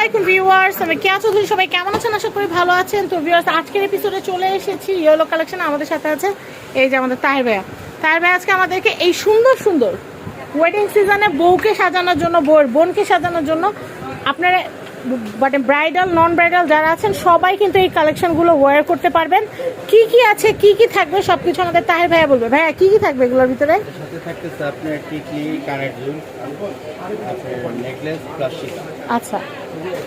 আলাইকুম ভিউয়ার্স আমি কেয়া চৌধুরী সবাই কেমন আছেন? আশা করি ভালো আছেন। তো ভিউয়ার্স আজকের এপিসোডে চলে এসেছি ইয়েলো কালেকশন আমাদের সাথে আছে এই যে আমাদের তাহের ভাইয়া। তাহের ভাই আজকে আমাদেরকে এই সুন্দর সুন্দর ওয়েডিং সিজনে বউকে সাজানোর জন্য বউয়ের বোনকে সাজানোর জন্য আপনারা মানে ব্রাইডাল নন ব্রাইডাল যারা আছেন সবাই কিন্তু এই কালেকশনগুলো ওয়্যার করতে পারবেন। কি কি আছে কি কি থাকবে সবকিছু আমাদের তাহের ভাইয়া বলবে। ভাইয়া কি কি থাকবে এগুলোর ভিতরে? আচ্ছা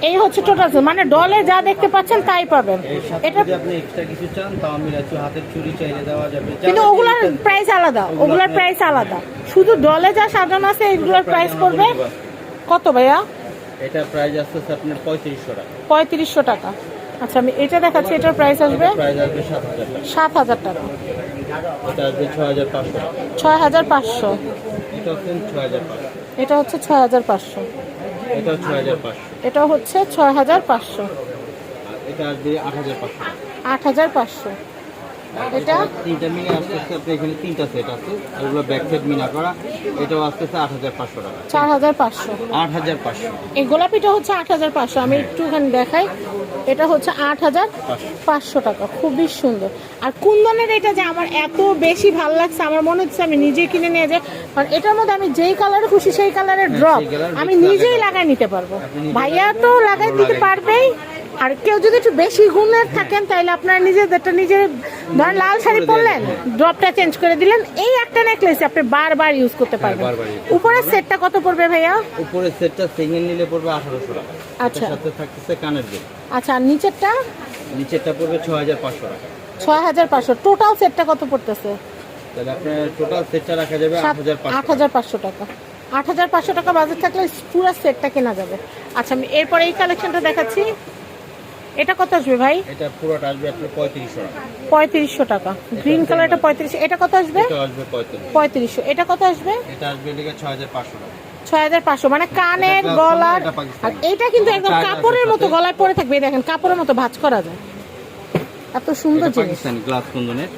এই হচ্ছে টোটাল মানে ডলে যা দেখতে পাচ্ছেন তাই পাবেন। এটা আপনি এক্সট্রা কিছু চান তাও আমি রাখছি হাতের চুরি চাইলে দেওয়া যাবে। কিন্তু ওগুলার প্রাইস আলাদা ওগুলো ওগুলার প্রাইস আলাদা। শুধু ডলে যা সাজানো আছে এগুলোর প্রাইস দেব। কত ভাইয়া? এটা প্রাইস আসছে আপনার 3500 টাকা। 3500 টাকা। আচ্ছা আমি এটা দেখাচ্ছি এটার প্রাইস আসবে? প্রাইস আসবে 7000 টাকা। 7000 টাকা। এটা আসবে 6500 6500 এটা হচ্ছে 6500 এটা হচ্ছে 6500 এটা 6500 এটা হচ্ছে 6500 এটা আসবে 8500 8500 এটা? তিনটা মিলে আসতেছে আপনি এখানে তিনটা সেট আছে। আর ব্যাক সাইড মিনা করা। এটাও আসতেছে আট হাজার পাঁচশো টাকা। চার হাজার পাঁচশো। আট হাজার পাঁচশো। এই গোলাপিটা হচ্ছে আট হাজার পাঁচশো। আমি একটুখানি দেখাই। এটা হচ্ছে আট হাজার পাঁচশো টাকা। খুবই সুন্দর। আর কুন্দনের এটা যে আমার এত বেশি ভালো লাগছে আমার মনে হচ্ছে আমি নিজে কিনে নিয়ে যাই। কারণ এটার মধ্যে আমি যেই কালারে খুশি সেই কালারের ড্রপ আমি নিজেই লাগাই নিতে পারব। ভাইয়া তো লাগাই দিতে পারবেই। আর কেউ যদি একটু বেশি গুণের থাকেন তাহলে আপনার নিজেরটা নিজের ধরেন লাল শাড়ি পরলেন ড্রপটা চেঞ্জ করে দিলেন এই একটা নেকলেস আপনি বারবার ইউজ করতে পারবেন। উপরের সেটটা কত পড়বে ভাইয়া? উপরের সেটটা সিঙ্গেল নিলে পড়বে আঠারোশো টাকা। আচ্ছা। সাথে থাকতেছে কানের দিন আচ্ছা আর নিচেরটা? নিচেরটা পড়বে ছ হাজার পাঁচশো টাকা। ছয় হাজার পাঁচশো। টোটাল সেটটা কত পড়তেছে? তাহলে আপনার টোটাল সেটটা রাখা যাবে আট হাজার আট পাঁচশো হাজার পাঁচশো টাকা। আট হাজার পাঁচশো টাকা বাজেট থাকলে পুরো সেটটা কেনা যাবে। আচ্ছা আমি এরপরে এই কালেকশনটা দেখাচ্ছি। এটা কত আসবে ভাই? এটা পুরোটা আসবে আপনার টাকা। পঁয়ত্রিশশো টাকা। গ্রিন কালারটা পঁয়ত্রিশশো এটা। কত আসবে? এটা আসবে এটা কত আসবে? এটা আসবে টাকা। পাঁচশো। মানে কানের এটা গলার এটা আর এইটা কিন্তু একদম কাপড়ের মতো গলায় পরে থাকবে। দেখেন কাপড়ের মতো ভাঁজ করা যায়। এত সুন্দর জিনিস। পাকিস্তানি গ্লাস কুন্দনের।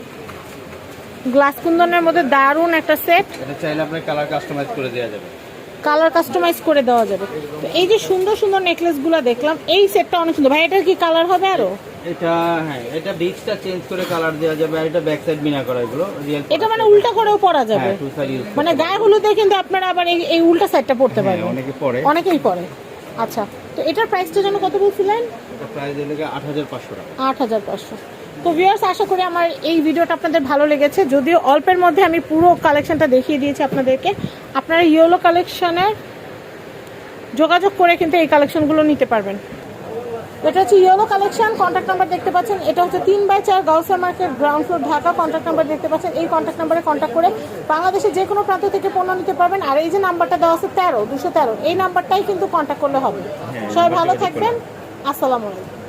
গ্লাস কুন্দনের মধ্যে দারুণ একটা সেট এটা চাইলে আপনার কালার কাস্টমাইজ করে দেওয়া যাবে। কালার কাস্টমাইজ করে দেওয়া যাবে। তো এই যে সুন্দর সুন্দর নেকলেসগুলো দেখলাম এই সেটটা অনেক সুন্দর। ভাই এটার কি কালার হবে আরও? এটা হ্যাঁ এটা বিচটা চেঞ্জ করে কালার দেওয়া যাবে আর এটা ব্যাক সাইড বিনা করা এগুলো এটা মানে উল্টা করেও পরা যাবে। হ্যাঁ ইউজ মানে গায়ে হলুদে কিন্তু আপনারা আবার এই- উল্টা সাইডটা পড়তে হ্যাঁ পারবেন। অনেকে পরে। অনেকেই পরে। আচ্ছা তো এটার প্রাইসটা যেন কত বলছিলেন? এটা প্রাইস হাজার পাঁচশো টাকা। আট হাজার পাঁচশো। তো ভিউয়ার্স আশা করি আমার এই ভিডিওটা আপনাদের ভালো লেগেছে। যদিও অল্পের মধ্যে আমি পুরো কালেকশনটা দেখিয়ে দিয়েছি আপনাদেরকে। আপনারা ইয়েলো কালেকশনের যোগাযোগ করে কিন্তু এই কালেকশনগুলো নিতে পারবেন। এটা হচ্ছে ইয়েলো কালেকশন কন্ট্যাক্ট নাম্বার দেখতে পাচ্ছেন। এটা হচ্ছে তিন বাই চার Gausa market ground floor Dhaka contact number দেখতে পাচ্ছেন। এই কন্ট্যাক্ট নাম্বারে কন্ট্যাক্ট করে বাংলাদেশের যে কোনো প্রান্ত থেকে পণ্য নিতে পারবেন। আর এই যে নাম্বারটা দেওয়া আছে তেরো দুশো তেরো এই নাম্বারটাই কিন্তু কন্ট্যাক্ট করলে হবে। সবাই ভালো থাকবেন। আসসালামু আলাইকুম।